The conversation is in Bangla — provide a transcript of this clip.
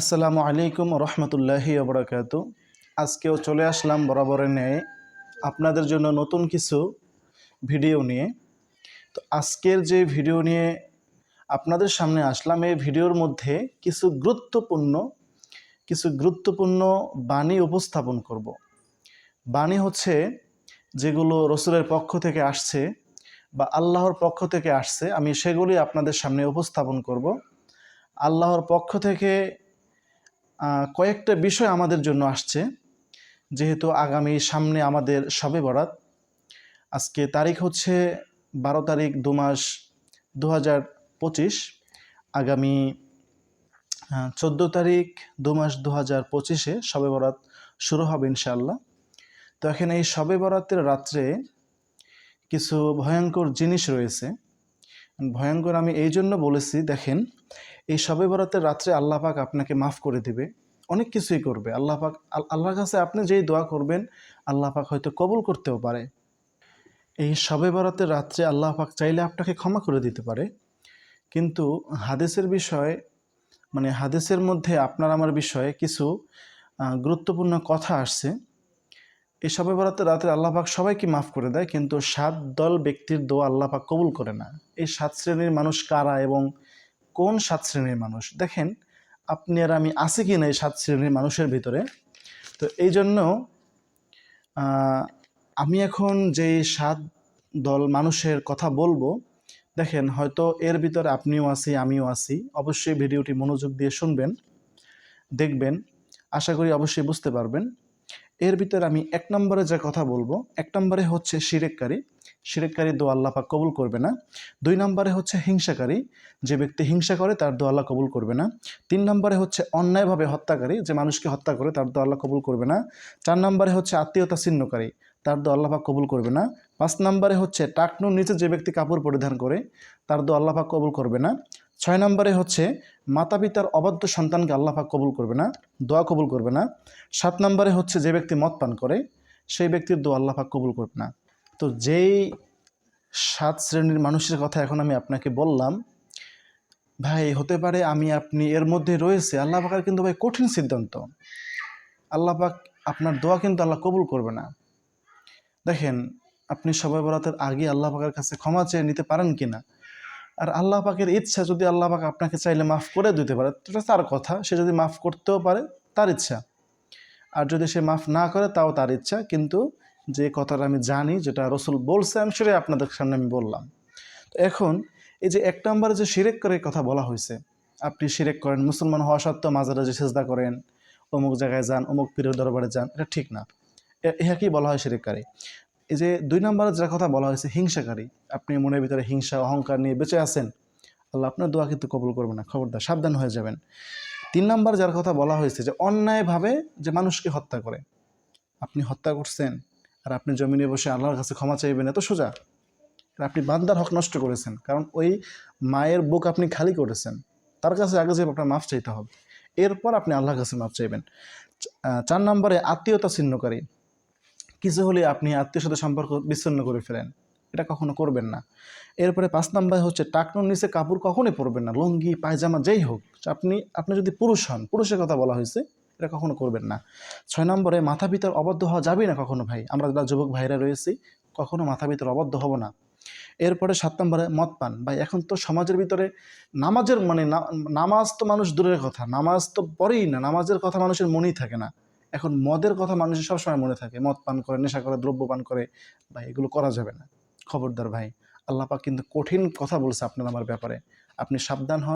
আসসালামু আলাইকুম রহমতুল্লাহি ওবরাকাত। আজকেও চলে আসলাম বরাবরের ন্যায় আপনাদের জন্য নতুন কিছু ভিডিও নিয়ে। তো আজকের যে ভিডিও নিয়ে আপনাদের সামনে আসলাম, এই ভিডিওর মধ্যে কিছু গুরুত্বপূর্ণ কিছু গুরুত্বপূর্ণ বাণী উপস্থাপন করব। বাণী হচ্ছে যেগুলো রসুলের পক্ষ থেকে আসছে বা আল্লাহর পক্ষ থেকে আসছে, আমি সেগুলি আপনাদের সামনে উপস্থাপন করব। আল্লাহর পক্ষ থেকে কয়েকটা বিষয় আমাদের জন্য আসছে। যেহেতু আগামী সামনে আমাদের সবে বরাত। আজকে তারিখ হচ্ছে বারো তারিখ দু মাস দু হাজার পঁচিশ। আগামী চোদ্দ তারিখ দু মাস দু হাজার পঁচিশে সবে বরাত শুরু হবে ইনশাআল্লাহ। তো এখানে এই সবে বরাতের রাত্রে কিছু ভয়ঙ্কর জিনিস রয়েছে। ভয়ঙ্কর, আমি এই জন্য বলেছি, দেখেন, এই সবে বরাতের রাত্রে আল্লাহ পাক আপনাকে মাফ করে দিবে, অনেক কিছুই করবে। আল্লাহ পাক আল্লাহর কাছে আপনি যেই দোয়া করবেন, আল্লাহ পাক হয়তো কবুল করতেও পারে। এই সবে বরাতের রাত্রে আল্লাহ পাক চাইলে আপনাকে ক্ষমা করে দিতে পারে। কিন্তু হাদিসের বিষয়ে মানে হাদিসের মধ্যে আপনার আমার বিষয়ে কিছু গুরুত্বপূর্ণ কথা আসছে। এই সবে বরাতের রাত্রে আল্লাহ পাক সবাইকে মাফ করে দেয়, কিন্তু সাত দল ব্যক্তির দোয়া আল্লাহ পাক কবুল করে না। এই সাত শ্রেণির মানুষ কারা এবং কোন সাত শ্রেণির মানুষ? দেখেন, আপনি আর আমি আছি কি না এই সাত শ্রেণির মানুষের ভিতরে? তো এই জন্য আমি এখন যেই সাত দল মানুষের কথা বলব, দেখেন, হয়তো এর ভিতরে আপনিও আছি, আমিও আছি। অবশ্যই ভিডিওটি মনোযোগ দিয়ে শুনবেন, দেখবেন। আশা করি অবশ্যই বুঝতে পারবেন। এর ভিতরে আমি এক নম্বরে যে কথা বলব, এক নম্বরে হচ্ছে শিরেককারী। শিরেককারী দোয়া আল্লাহ পাক কবুল করবে না। দুই নম্বরে হচ্ছে হিংসাকারী। যে ব্যক্তি হিংসা করে, তার দোয়া আল্লাহ কবুল করবে না। তিন নম্বরে হচ্ছে অন্যায়ভাবে হত্যাকারী। যে মানুষকে হত্যা করে, তার দোয়া আল্লাহ কবুল করবে না। চার নম্বরে হচ্ছে আত্মীয়তা ছিন্নকারী। তার পাক কবুল করবে না। পাঁচ নম্বরে হচ্ছে টাকনুর নিচে যে ব্যক্তি কাপড় পরিধান করে, তার পাক কবুল করবে না। ছয় নম্বরে হচ্ছে মাতা পিতার অবাধ্য সন্তানকে আল্লাহ পাক কবুল করবে না, দোয়া কবুল করবে না। সাত নম্বরে হচ্ছে, যে ব্যক্তি মদ পান করে, সেই ব্যক্তির দোয়া আল্লাহ পাক কবুল করবে না। তো যেই সাত শ্রেণির মানুষের কথা এখন আমি আপনাকে বললাম, ভাই, হতে পারে আমি আপনি এর মধ্যে রয়েছে, আল্লাহ পাকার কিন্তু ভাই কঠিন সিদ্ধান্ত। আল্লাহ পাক আপনার দোয়া কিন্তু আল্লাহ কবুল করবে না। দেখেন, আপনি সবাই বরাতের আগে আল্লাহ পাকের কাছে ক্ষমা চেয়ে নিতে পারেন কিনা? আর আল্লাহ পাকের ইচ্ছা যদি আল্লাহ পাক আপনাকে চাইলে মাফ করে দিতে পারে তো তার কথা। সে যদি মাফ করতেও পারে, তার ইচ্ছা। আর যদি সে মাফ না করে, তাও তার ইচ্ছা। কিন্তু যে কথাটা আমি জানি, যেটা রসুল বলছে, আমি সেটাই আপনাদের সামনে আমি বললাম। তো এখন এই যে এক নম্বরে যে শিরেক করার কথা বলা হয়েছে, আপনি শিরেক করেন, মুসলমান হওয়া সত্ত্বেও মাজারে যে সেজদা করেন, অমুক জায়গায় যান, অমুক পীরের দরবারে যান, এটা ঠিক না। ইহাকেই বলা হয় শিরেককারী? এই যে দুই নম্বরে যে কথা বলা হয়েছে, হিংসাকারী। আপনি মনের ভিতরে হিংসা, অহংকার নিয়ে বেঁচে আছেন। আল্লাহ আপনার দোয়া কিন্তু কবল করবে না। খবরদার, সাবধান হয়ে যাবেন। তিন নম্বর যার কথা বলা হয়েছে যে, অন্যায়ভাবে যে মানুষকে হত্যা করে। আপনি হত্যা করছেন আর আপনি জমিনে বসে আল্লাহর কাছে ক্ষমা চাইবেন, এত সোজা। আপনি বান্দার হক নষ্ট করেছেন, কারণ ওই মায়ের বুক আপনি খালি করেছেন। তার কাছে আগে যে আপনার মাফ চাইতে হবে। এরপর আপনি আল্লাহর কাছে মাফ চাইবেন। চার নম্বরে আত্মীয়তা ছিন্নকারী। কিছু হলে আপনি আত্মীয় সাথে সম্পর্ক বিচ্ছিন্ন করে ফেলেন। এটা কখনো করবেন না। এরপরে পাঁচ নম্বরে হচ্ছে, টাকনুর নিচে কাপড় কখনোই পরবেন না। লুঙ্গি, পায়জামা, যেই হোক। আপনি আপনি যদি পুরুষ হন, পুরুষের কথা বলা হয়েছে, এটা কখনো করবেন না। ছয় নম্বরে, মাথা পিতার অবদ্ধ হওয়া যাবে না কখনো ভাই? আমরা যারা যুবক ভাইরা রয়েছি, কখনো মাথা পিতার অবদ্ধ হব না। এরপরে সাত নম্বরে, মদ পান। ভাই, এখন তো সমাজের ভিতরে নামাজের মানে নামাজ তো মানুষ দূরের কথা। নামাজ তো পরেই না। নামাজের কথা মানুষের মনেই থাকে না। এখন মদের কথা মানুষের সবসময় মনে থাকে। মদ পান করে, নেশা করে, দ্রব্য পান করে। ভাই, এগুলো করা যাবে না। খবরদার ভাই আল্লাপা কিন্তু কঠিন কথা বলছে আপনার আমার ব্যাপারে। আপনি সাবধান হন।